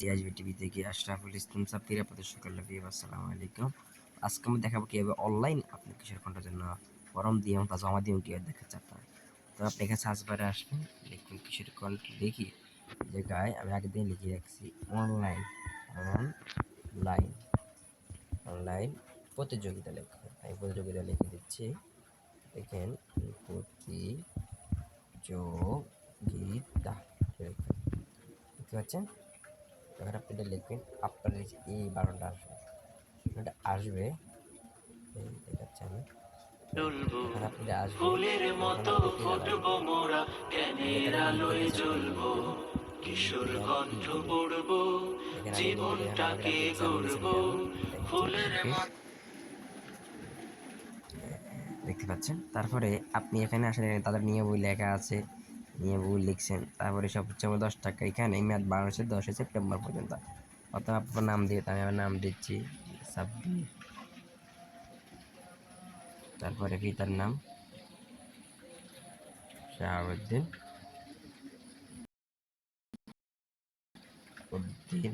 GIB TV থেকে আশরাফুল ইসলাম সাফির আপনাদের সকলে ভিউ আসসালামু আলাইকুম। আজকে আমি দেখাবো কীভাবে অনলাইন আপনি কিসের ঘণ্টার জন্য ফর্ম দিয়ে তা জমা দিয়ে কীভাবে দেখাচ্ছে আপনার। তো আপনি এখানে সার্চ বারে আসবেন লিখবেন কিসের কন্ট লিখি যে গায়ে আমি আগে দিয়ে লিখে রাখছি অনলাইন অনলাইন অনলাইন প্রতিযোগিতা লিখবেন আমি প্রতিযোগিতা লিখে দিচ্ছি। দেখেন, প্রতিযোগিতা। দেখতে পাচ্ছেন? এবার আপনি এটা লিখবেন আপনার এই যে এই বারোটা আসবে। এটা আসবে দেখাচ্ছি আমি। আপনি আসবে মতো ফুটবো মোরা জ্ঞানের আলোয় জ্বলবো কিশোর কণ্ঠ পড়ব জীবনটাকে গড়বো ফুলের দেখতে পাচ্ছেন? তারপরে আপনি এখানে আসলে তাদের নিয়ে বই লেখা আছে। নিয়ে লিখছেন। তারপরে সব হচ্ছে আমার দশ টাকা এখানে মেয়াদ বারো দশই সেপ্টেম্বর পর্যন্ত। অর্থাৎ আপনার নাম দিয়ে আমি আমার নাম দিচ্ছি সাব্বির। তারপরে পিতার নাম শাহাবুদ্দিন। উদ্দিন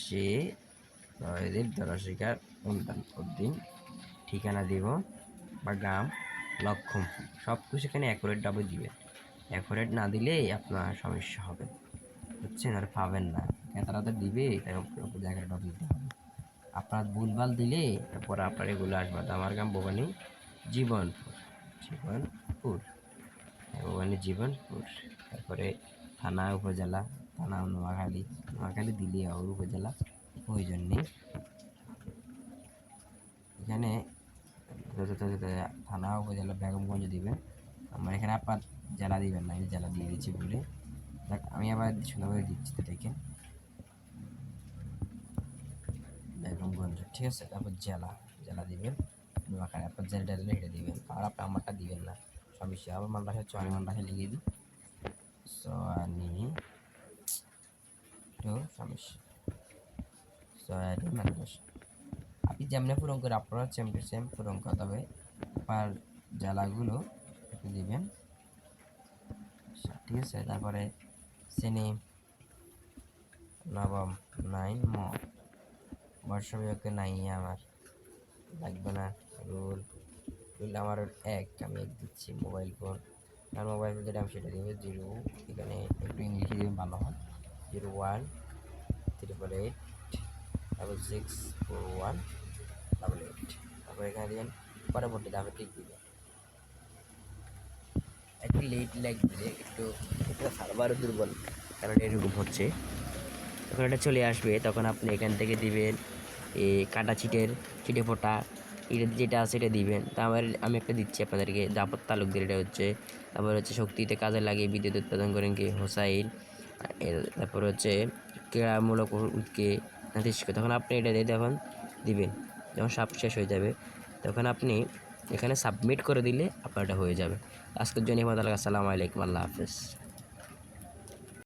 সে জয়দেব দরশিকার উদ্দিন। ঠিকানা দিব বা গ্রাম। লক্ষণ। সব কিছু এখানে অ্যাকুরেট ডাবল দিবেন অ্যাকুরেট না দিলেই আপনার সমস্যা হবে। বুঝছেন? আর পাবেন না। তারা দিবে তাই জায়গাটা দিতে হবে। আপনার ভুলভাল দিলে তারপরে আপনার এগুলো আসবে। আমার গ্রাম ভবানী জীবনপুর। জীবনপুর। হ্যাঁ, ভবানী জীবনপুর। তারপরে থানা উপজেলা থানা নোয়াখালী। নোয়াখালী দিলে আর উপজেলা। প্রয়োজন নেই। এখানে থানা উপজেলা বেগমগঞ্জ দিবেন আমার এখানে আপনার জেলা দিবেন না আমি জেলা দিয়ে দিচ্ছি বলে। দেখ, আমি আবার সুন্দরভাবে দিচ্ছি তো দেখেন বেগমগঞ্জ, ঠিক আছে? তারপর জেলা জেলা দিবেন। নোয়াখালী আপনার জেলাটা দিলে এটা দিবেন। আর আপনি আমারটা দিবেন না। সমস্যা আবার মানটা চুয়ানি মানটা লিখে দিই। সোয়ানি, তো সমস্যা সোয়ানি মাদ্রাসা আপনি যেমনি পূরণ করে আপনারা সেম টু সেম পূরণ করতে হবে আপনার জেলাগুলো একটু দিবেন। ঠিক আছে, তারপরে শ্রেণি, নবম নাইন ম। বর্ষবিভাগে নাই, আমার লাগবে না রুল রুল আমার এক, আমি এক দিচ্ছি মোবাইল ফোন আর মোবাইল ফোন যেটা আমি সেটা দেবো জিরো এখানে একটু ইংলিশে দেবেন ভালো হয়। Zero one triple eight double six four one double তারপর এখানে দিবেন পরবর্তীতে আমি ঠিক দিবেন একটু লেট লাগবে একটু সার্ভারও দুর্বল, কারণ এরকম হচ্ছে। যখন এটা চলে আসবে, তখন আপনি এখান থেকে দিবেন এই কাটা ছিটের, ছিটে ফোটা, এটা যেটা আছে এটা দিবেন। তা আমার, আমি একটা দিচ্ছি আপনাদেরকে জাপত তালুকদের এটা হচ্ছে। তারপর হচ্ছে শক্তিতে কাজে লাগিয়ে বিদ্যুৎ উৎপাদন করেন কি? হোসাইন। তারপর হচ্ছে ক্রীড়ামূলক উৎকে নাতিষ্ক তখন আপনি এটা দিয়ে তখন দিবেন। যখন সাপ শেষ হয়ে যাবে, তখন আপনি এখানে সাবমিট করে দিলে আপনারটা হয়ে যাবে। আজকের জন্য আসসালামু আলাইকুম, আল্লাহ হাফেজ।